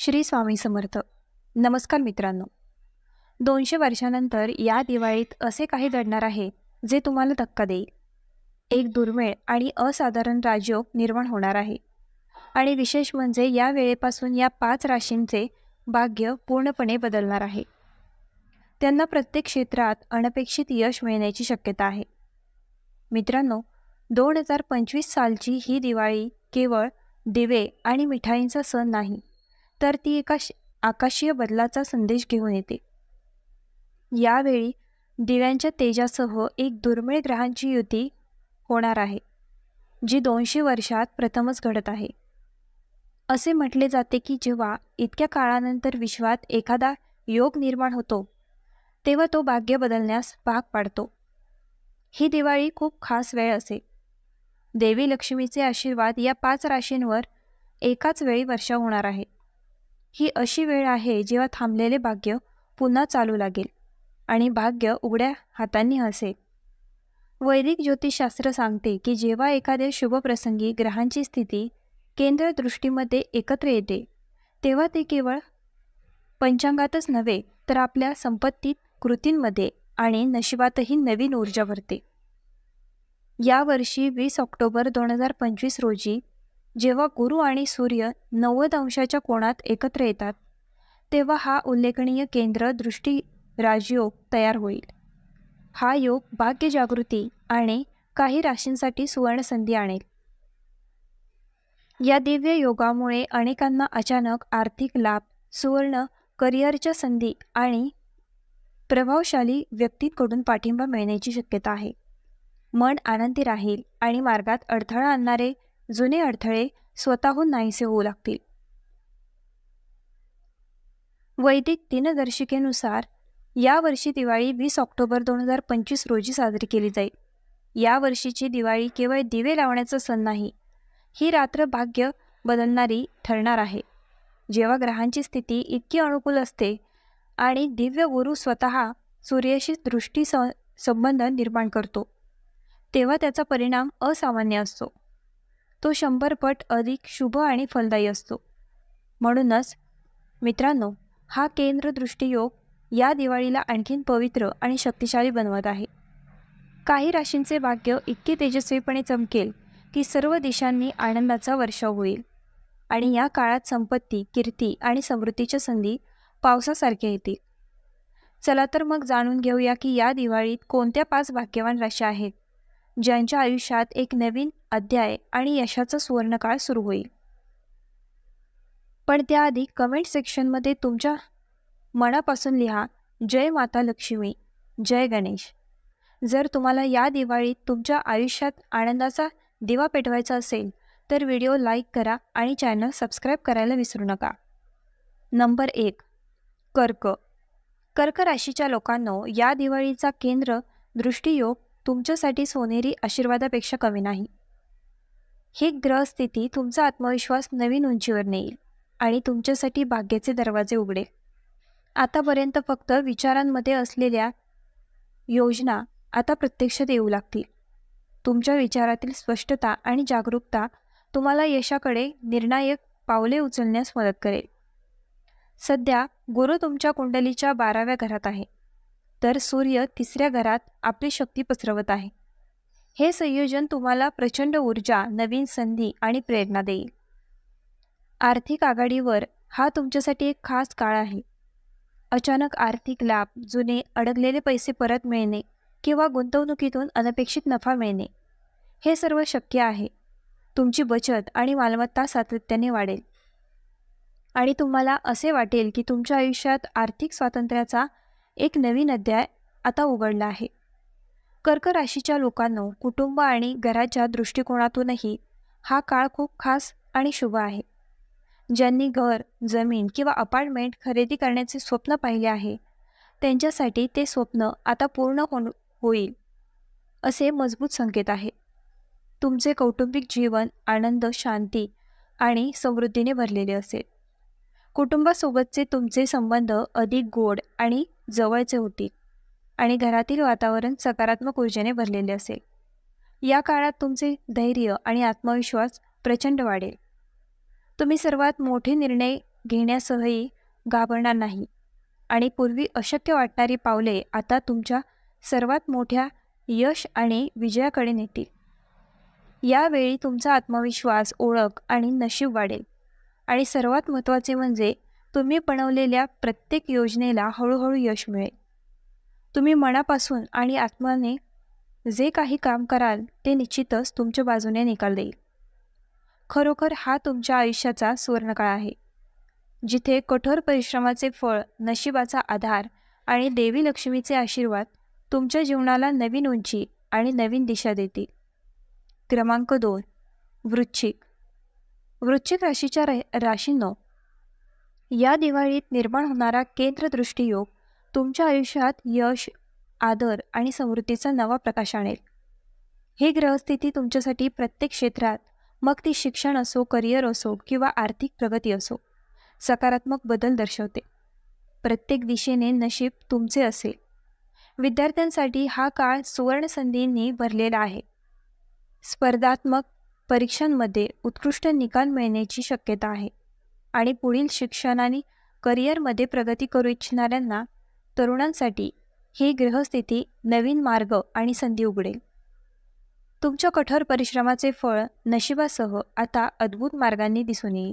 श्री स्वामी समर्थ. नमस्कार मित्रांनो. दोनशे वर्षानंतर या दिवाळीत असे काही घडणार आहे जे तुम्हाला धक्का देईल. एक दुर्मिळ आणि असाधारण राजयोग निर्माण होणार आहे. आणि विशेष म्हणजे या वेळेपासून या पाच राशींचे भाग्य पूर्णपणे बदलणार आहे. त्यांना प्रत्येक क्षेत्रात अनपेक्षित यश मिळण्याची शक्यता आहे. मित्रांनो दोन हजार पंचवीस सालची ही दिवाळी केवळ दिवे आणि मिठाईंचा सण नाही तर ती एका श- आकाशीय बदलाचा संदेश घेऊन येते. यावेळी दिव्यांच्या तेजासह एक दुर्मिळ ग्रहांची युती होणार आहे जी दोनशे वर्षात प्रथमच घडत आहे. असे म्हटले जाते की जेव्हा इतक्या काळानंतर विश्वात एखादा योग निर्माण होतो तेव्हा तो भाग्य बदलण्यास भाग पाडतो. ही दिवाळी खूप खास वेळ असे. देवी लक्ष्मीचे आशीर्वाद या पाच राशींवर एकाच वेळी वर्षा होणार आहे. ही अशी वेळ आहे जेव्हा थांबलेले भाग्य पुन्हा चालू लागेल आणि भाग्य उघड्या हातांनी हसेल. वैदिक ज्योतिषशास्त्र सांगते की जेव्हा एखाद्या शुभप्रसंगी ग्रहांची स्थिती केंद्र दृष्टीमध्ये एकत्र येते तेव्हा ते केवळ पंचांगातच नव्हे तर आपल्या संपत्तीत कृतींमध्ये आणि नशिबातही नवीन ऊर्जा भरते. यावर्षी वीस ऑक्टोबर दोन हजार पंचवीस रोजी जेव्हा गुरु आणि सूर्य नव्वद अंशाच्या कोणात एकत्र येतात तेव्हा हा उल्लेखनीय केंद्र दृष्टी राजयोग तयार होईल. हा योग भाग्य जागृती आणि काही राशींसाठी सुवर्णसंधी आणेल. या दिव्य योगामुळे अनेकांना अचानक आर्थिक लाभ सुवर्ण करिअरच्या संधी आणि प्रभावशाली व्यक्तींकडून पाठिंबा मिळण्याची शक्यता आहे. मन आनंदी राहील आणि मार्गात अडथळा आणणारे जुने अडथळे स्वतःहून नाहीसे होऊ लागतील. वैदिक दिनदर्शिकेनुसार यावर्षी दिवाळी वीस ऑक्टोबर दोन हजार पंचवीस रोजी साजरी केली जाईल. या वर्षीची दिवाळी केवळ दिवे लावण्याचा सण नाही ही रात्र भाग्य बदलणारी ठरणार आहे. जेव्हा ग्रहांची स्थिती इतकी अनुकूल असते आणि दिव्य गुरु स्वतः सूर्याशी दृष्टी स संबंध निर्माण करतो तेव्हा त्याचा परिणाम असामान्य असतो. तो शंभर पट अधिक शुभ आणि फलदायी असतो. म्हणूनच मित्रांनो हा केंद्रदृष्टीयोग या दिवाळीला आणखीन पवित्र आणि शक्तिशाली बनवत आहे. काही राशींचे भाग्य इतके तेजस्वीपणे चमकेल की सर्व दिशांनी आनंदाचा वर्षाव होईल आणि या काळात संपत्ती कीर्ती आणि समृद्धीच्या संधी पावसासारख्या येतील. चला तर मग जाणून घेऊया की या दिवाळीत कोणत्या पाच भाग्यवान राशी आहेत ज्यांच्या आयुष्यात एक नवीन अध्याय आणि यशाचा सुवर्णकाळ सुरू होईल. पण त्याआधी कमेंट सेक्शनमध्ये तुमच्या मनापासून लिहा जय माता लक्ष्मी जय गणेश. जर तुम्हाला या दिवाळीत तुमच्या आयुष्यात आनंदाचा दिवा पेटवायचा असेल तर व्हिडिओ लाईक करा आणि चॅनल सबस्क्राईब करायला विसरू नका. नंबर एक कर्क. कर्क राशीच्या लोकांनो या दिवाळीचा केंद्र दृष्टियोग तुमच्यासाठी सोनेरी आशीर्वादापेक्षा कमी नाही. ही ग्रहस्थिती तुमचा आत्मविश्वास नवीन उंचीवर नेईल आणि तुमच्यासाठी भाग्याचे दरवाजे उघडेल. आतापर्यंत फक्त विचारांमध्ये असलेल्या योजना आता प्रत्यक्षात येऊ लागतील. तुमच्या विचारातील स्पष्टता आणि जागरूकता तुम्हाला यशाकडे निर्णायक पावले उचलण्यास मदत करेल. सध्या गुरु तुमच्या कुंडलीच्या बाराव्या घरात आहे. तर सूर्य तिसऱ्या घरात आपली शक्ती पसरवत आहे. हे संयोजन तुम्हाला प्रचंड ऊर्जा नवीन संधी आणि प्रेरणा देईल. आर्थिक आघाडीवर हा तुमच्यासाठी एक खास काळ आहे. अचानक आर्थिक लाभ जुने अडकलेले पैसे परत मिळणे किंवा गुंतवणुकीतून अनपेक्षित नफा मिळणे हे सर्व शक्य आहे. तुमची बचत आणि मालमत्ता सातत्याने वाढेल. आणि तुम्हाला असे वाटेल की तुमच्या आयुष्यात आर्थिक स्वातंत्र्याचा एक नवीन अध्याय आता उघडला आहे. कर्क राशीच्या लोकांनो कुटुंब आणि घराच्या दृष्टिकोनातूनही हा काळ खूप खास आणि शुभ आहे. ज्यांनी घर जमीन किंवा अपार्टमेंट खरेदी करण्याचे स्वप्न पाहिले आहे त्यांच्यासाठी ते स्वप्न आता पूर्ण हो होईल असे मजबूत संकेत आहे. तुमचे कौटुंबिक जीवन आनंद शांती आणि समृद्धीने भरलेले असेल. कुटुंबासोबतचे तुमचे संबंध अधिक गोड आणि जवळचे होतील. आणि घरातील वातावरण सकारात्मक ऊर्जेने भरलेले असेल. या काळात तुमचे धैर्य आणि आत्मविश्वास प्रचंड वाढेल. तुम्ही सर्वात मोठे निर्णय घेण्यासही घाबरणार नाही. आणि पूर्वी अशक्य वाटणारी पावले आता तुमच्या सर्वात मोठ्या यश आणि विजयाकडे नेतील. यावेळी तुमचा आत्मविश्वास ओळख आणि नशीब वाढेल. आणि सर्वात महत्त्वाचे म्हणजे तुम्ही बनवलेल्या प्रत्येक योजनेला हळूहळू यश मिळेल. तुम्ही मनापासून आणि आत्माने जे काही काम कराल ते निश्चितच तुमच्या बाजूने निकाल देईल. खरोखर हा तुमच्या आयुष्याचा सुवर्णकाळ आहे जिथे कठोर परिश्रमाचे फळ नशिबाचा आधार आणि देवी लक्ष्मीचे आशीर्वाद तुमच्या जीवनाला नवीन उंची आणि नवीन दिशा देतील. क्रमांक दोन वृश्चिक. वृश्चिक राशीच्या रा राशींनो या दिवाळीत निर्माण होणारा केंद्रदृष्टीयोग तुमच्या आयुष्यात यश आदर आणि समृद्धीचा नवा प्रकाश आणेल. ही ग्रहस्थिती तुमच्यासाठी प्रत्येक क्षेत्रात मग ती शिक्षण असो करिअर असो किंवा आर्थिक प्रगती असो सकारात्मक बदल दर्शवते. प्रत्येक दिशेने नशीब तुमचे असेल. विद्यार्थ्यांसाठी हा काळ सुवर्णसंधींनी भरलेला आहे. स्पर्धात्मक परीक्षांमध्ये उत्कृष्ट निकाल मिळण्याची शक्यता आहे आणि पुढील शिक्षण आणि करिअरमध्ये प्रगती करू इच्छिणाऱ्यांना तरुणांसाठी ही ग्रहस्थिती नवीन मार्ग आणि संधी उघडेल. तुमच्या कठोर परिश्रमाचे फळ नशिबासह आता अद्भुत मार्गांनी दिसून येईल.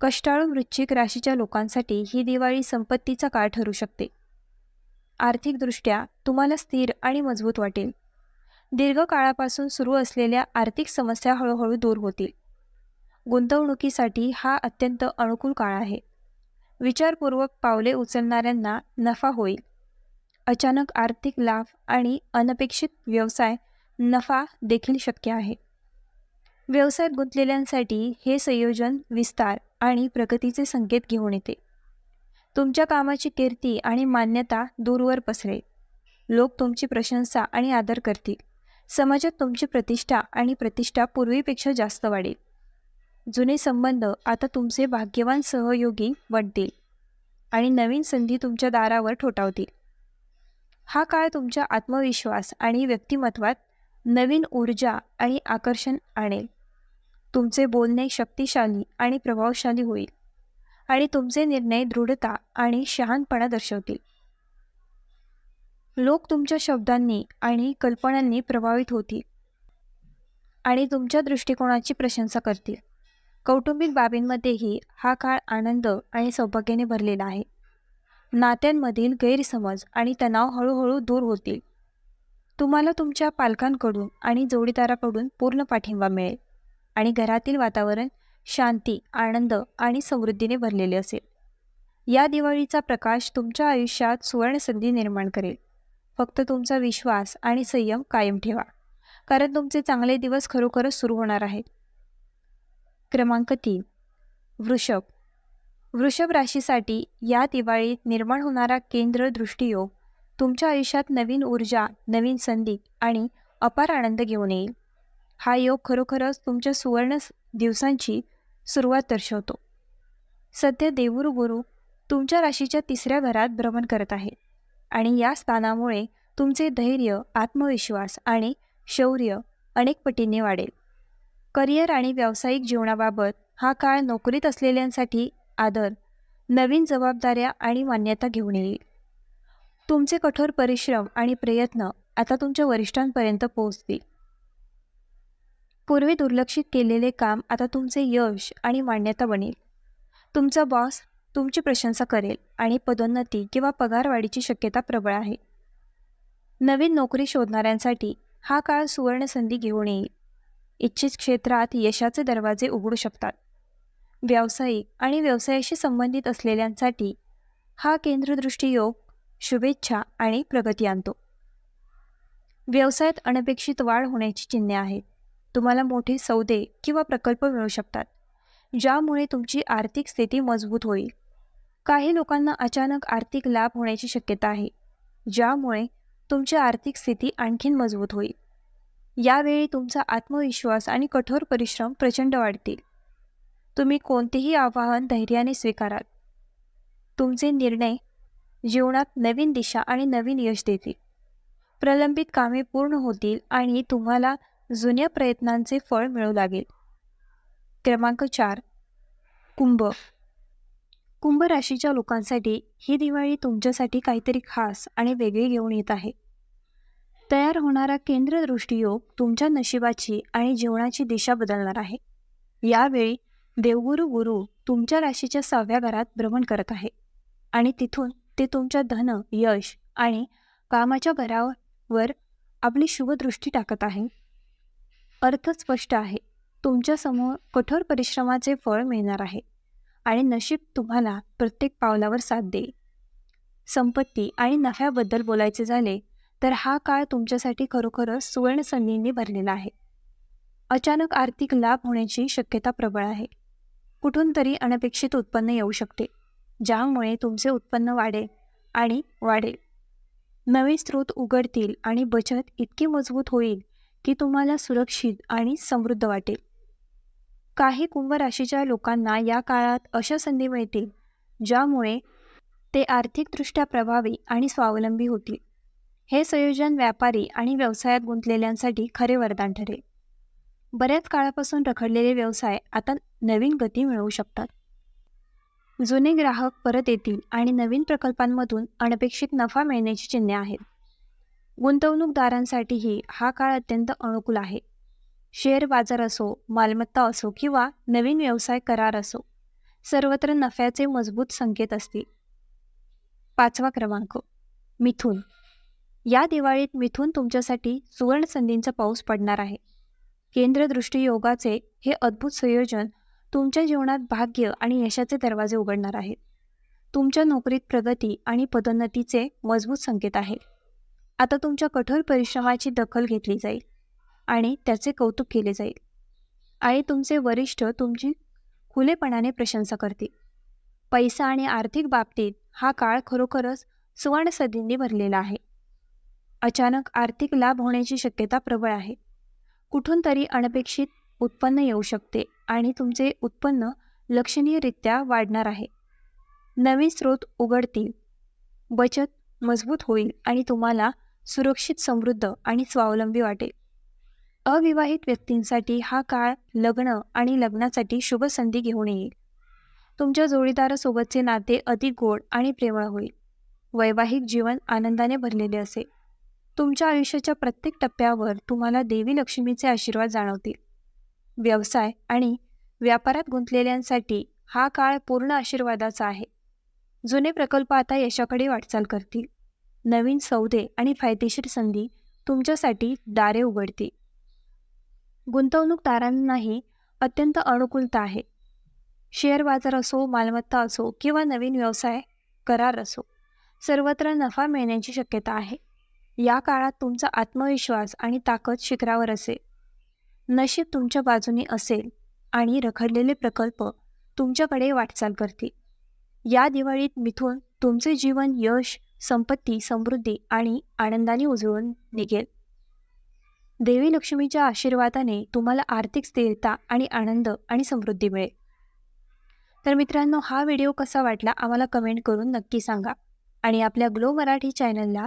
कष्टाळू वृश्चिक राशीच्या लोकांसाठी ही दिवाळी संपत्तीचा काळ ठरू शकते. आर्थिकदृष्ट्या तुम्हाला स्थिर आणि मजबूत वाटेल. दीर्घकाळापासून सुरू असलेल्या आर्थिक समस्या हळूहळू दूर होतील. गुंतवणुकीसाठी हा अत्यंत अनुकूल काळ आहे. विचारपूर्वक पावले उचलणाऱ्यांना नफा होईल. अचानक आर्थिक लाभ आणि अनपेक्षित व्यवसाय नफा देखील शक्य आहे. व्यवसायात गुंतलेल्यांसाठी हे संयोजन विस्तार आणि प्रगतीचे संकेत घेऊन येते. तुमच्या कामाची कीर्ती आणि मान्यता दूरवर पसरेल. लोक तुमची प्रशंसा आणि आदर करतील. समाजात तुमची प्रतिष्ठा आणि प्रतिष्ठा पूर्वीपेक्षा जास्त वाढेल. जुने संबंध आता तुमचे भाग्यवान सहयोगी बनतील आणि नवीन संधी तुमच्या दारावर ठोठावतील. हा काळ तुमच्या आत्मविश्वास आणि व्यक्तिमत्वात नवीन ऊर्जा आणि आकर्षण आणेल. तुमचे बोलणे शक्तिशाली आणि प्रभावशाली होईल आणि तुमचे निर्णय दृढता आणि शहाणपणा दर्शवतील. लोक तुमच्या शब्दांनी आणि कल्पनांनी प्रभावित होतील आणि तुमच्या दृष्टिकोनाची प्रशंसा करतील. कौटुंबिक बाबींमध्येही हा काळ आनंद आणि सौभाग्याने भरलेला आहे. नात्यांमधील गैरसमज आणि तणाव हळूहळू दूर होतील. तुम्हाला तुमच्या पालकांकडून आणि जोडीदाराकडून पूर्ण पाठिंबा मिळेल आणि घरातील वातावरण शांती आनंद आणि समृद्धीने भरलेले असेल. या दिवाळीचा प्रकाश तुमच्या आयुष्यात सुवर्णसंधी निर्माण करेल. फक्त तुमचा विश्वास आणि संयम कायम ठेवा. कारण तुमचे चांगले दिवस खरोखरच सुरू होणार आहेत. क्रमांक तीन. वृषभ. वृषभ राशीसाठी या दिवाळीत निर्माण होणारा केंद्र दृष्टीयोग तुमच्या आयुष्यात नवीन ऊर्जा नवीन संधी आणि अपार आनंद घेऊन येईल. हा योग खरोखरच तुमच्या सुवर्ण दिवसांची सुरुवात दर्शवतो. सध्या देवुरू गुरु तुमच्या राशीच्या तिसऱ्या घरात भ्रमण करत आहे आणि या स्थानामुळे तुमचे धैर्य आत्मविश्वास आणि शौर्य अनेक पटींनी वाढेल. करिअर आणि व्यावसायिक जीवनाबाबत हा काळ नोकरीत असलेल्यांसाठी आदर नवीन जबाबदाऱ्या आणि मान्यता घेऊन येईल. तुमचे कठोर परिश्रम आणि प्रयत्न आता तुमच्या वरिष्ठांपर्यंत पोहोचतील. पूर्वी दुर्लक्षित केलेले काम आता तुमचे यश आणि मान्यता बनेल. तुमचा बॉस तुमची प्रशंसा करेल आणि पदोन्नती किंवा पगारवाढीची शक्यता प्रबळ आहे. नवीन नोकरी शोधणाऱ्यांसाठी हा काळ सुवर्ण संधी घेऊन येईल. इच्छित क्षेत्रात यशाचे दरवाजे उघडू शकतात. व्यावसायिक आणि व्यवसायाशी संबंधित असलेल्यांसाठी हा केंद्रदृष्टी योग शुभेच्छा आणि प्रगती आणतो. व्यवसायात अनपेक्षित वाढ होण्याची चिन्हे आहेत. तुम्हाला मोठे सौदे किंवा प्रकल्प मिळू शकतात ज्यामुळे तुमची आर्थिक स्थिती मजबूत होईल. काही लोकांना अचानक आर्थिक लाभ होण्याची शक्यता आहे ज्यामुळे तुमची आर्थिक स्थिती आणखीन मजबूत होईल. यावेळी तुमचा आत्मविश्वास आणि कठोर परिश्रम प्रचंड वाढतील. तुम्ही कोणतेही आव्हान धैर्याने स्वीकाराल. तुमचे निर्णय जीवनात नवीन दिशा आणि नवीन यश देतील. प्रलंबित कामे पूर्ण होतील आणि तुम्हाला जुन्या प्रयत्नांचे फळ मिळू लागेल. क्रमांक चार. कुंभ. कुंभ राशीच्या लोकांसाठी ही दिवाळी तुमच्यासाठी काहीतरी खास आणि वेगळी घेऊन येत आहे. तयार होणारा केंद्रदृष्टीयोग तुमच्या नशिबाची आणि जीवनाची दिशा बदलणार आहे. यावेळी देवगुरु गुरु तुमच्या राशीच्या सहाव्या घरात भ्रमण करत आहे. आणि तिथून ते तुमच्या धन यश आणि कामाच्या घरावर आपली शुभदृष्टी टाकत आहे. अर्थ स्पष्ट आहे. तुमच्यासमोर कठोर परिश्रमाचे फळ मिळणार आहे. आणि नशीब तुम्हाला प्रत्येक पावलावर साथ देईल. संपत्ती आणि नफ्याबद्दल बोलायचे झाले तर हा काळ तुमच्यासाठी खरोखरच सुवर्ण संधींनी भरलेला आहे. अचानक आर्थिक लाभ होण्याची शक्यता प्रबळ आहे. कुठून तरी अनपेक्षित उत्पन्न येऊ शकते ज्यामुळे तुमचे उत्पन्न वाढेल आणि वाढेल. नवे स्रोत उघडतील आणि बचत इतकी मजबूत होईल की तुम्हाला सुरक्षित आणि समृद्ध वाटेल. काही कुंभ राशीच्या लोकांना या काळात अशा संधी मिळतील ज्यामुळे ते आर्थिकदृष्ट्या प्रभावी आणि स्वावलंबी होतील. हे संयोजन व्यापारी आणि व्यवसायात गुंतलेल्यांसाठी खरे वरदान ठरेल. बऱ्याच काळापासून रखडलेले व्यवसाय आता नवीन गती मिळवू शकतात. जुने ग्राहक परत येतील आणि नवीन प्रकल्पांमधून अनपेक्षित नफा मिळण्याची चिन्हे आहेत. गुंतवणूकदारांसाठीही हा काळ अत्यंत अनुकूल आहे. शेअर बाजार असो मालमत्ता असो किंवा नवीन व्यवसाय करार असो सर्वत्र नफ्याचे मजबूत संकेत असतील. पाचवा क्रमांक मिथून. या दिवाळीत मिथून तुमच्यासाठी सुवर्ण संधींचा पाऊस पडणार आहे. केंद्रदृष्टी योगाचे हे अद्भुत संयोजन तुमच्या जीवनात भाग्य आणि यशाचे दरवाजे उघडणार आहेत तुमच्या नोकरीत प्रगती आणि पदोन्नतीचे मजबूत संकेत आहे. आता तुमच्या कठोर परिश्रमाची दखल घेतली जाईल आणि त्याचे कौतुक केले जाईल. आणि तुमचे वरिष्ठ तुमची खुलेपणाने प्रशंसा करतील. पैसा आणि आर्थिक बाबतीत हा काळ खरोखरच सुवर्णसदींनी भरलेला आहे. अचानक आर्थिक लाभ होण्याची शक्यता प्रबळ आहे. कुठून तरी अनपेक्षित उत्पन्न येऊ शकते आणि तुमचे उत्पन्न लक्षणीयरित्या वाढणार आहे. नवीन स्रोत उघडतील. बचत मजबूत होईल आणि तुम्हाला सुरक्षित समृद्ध आणि स्वावलंबी वाटेल. अविवाहित व्यक्तींसाठी हा काळ लग्न आणि लग्नासाठी शुभ संधी घेऊन येईल. तुमच्या जोडीदारासोबतचे नाते अधिक गोड आणि प्रेमळ होईल. वैवाहिक जीवन आनंदाने भरलेले असेल. तुमच्या आयुष्याच्या प्रत्येक टप्प्यावर तुम्हाला देवी लक्ष्मीचे आशीर्वाद जाणवतील. व्यवसाय आणि व्यापारात गुंतलेल्यांसाठी हा काळ पूर्ण आशीर्वादाचा आहे. जुने प्रकल्प आता यशाकडे वाटचाल करतील. नवीन सौदे आणि फायदेशीर संधी तुमच्यासाठी दारे उघडतील. गुंतवणूकदारांनाही अत्यंत अनुकूलता आहे. शेअर बाजार असो मालमत्ता असो किंवा नवीन व्यवसाय करार असो सर्वत्र नफा मिळण्याची शक्यता आहे. या काळात तुमचा आत्मविश्वास आणि ताकद शिखरावर असेल. नशीब तुमच्या बाजूने असेल आणि रखडलेले प्रकल्प तुमच्याकडे वाटचाल करतील. या दिवाळीत मिथून तुमचे जीवन यश संपत्ती समृद्धी आणि आनंदाने उजळून निघेल. देवी लक्ष्मीच्या आशीर्वादाने तुम्हाला आर्थिक स्थिरता आणि आनंद आणि समृद्धी मिळेल. तर मित्रांनो हा व्हिडिओ कसा वाटला आम्हाला कमेंट करून नक्की सांगा आणि आपल्या ग्लो मराठी चॅनलला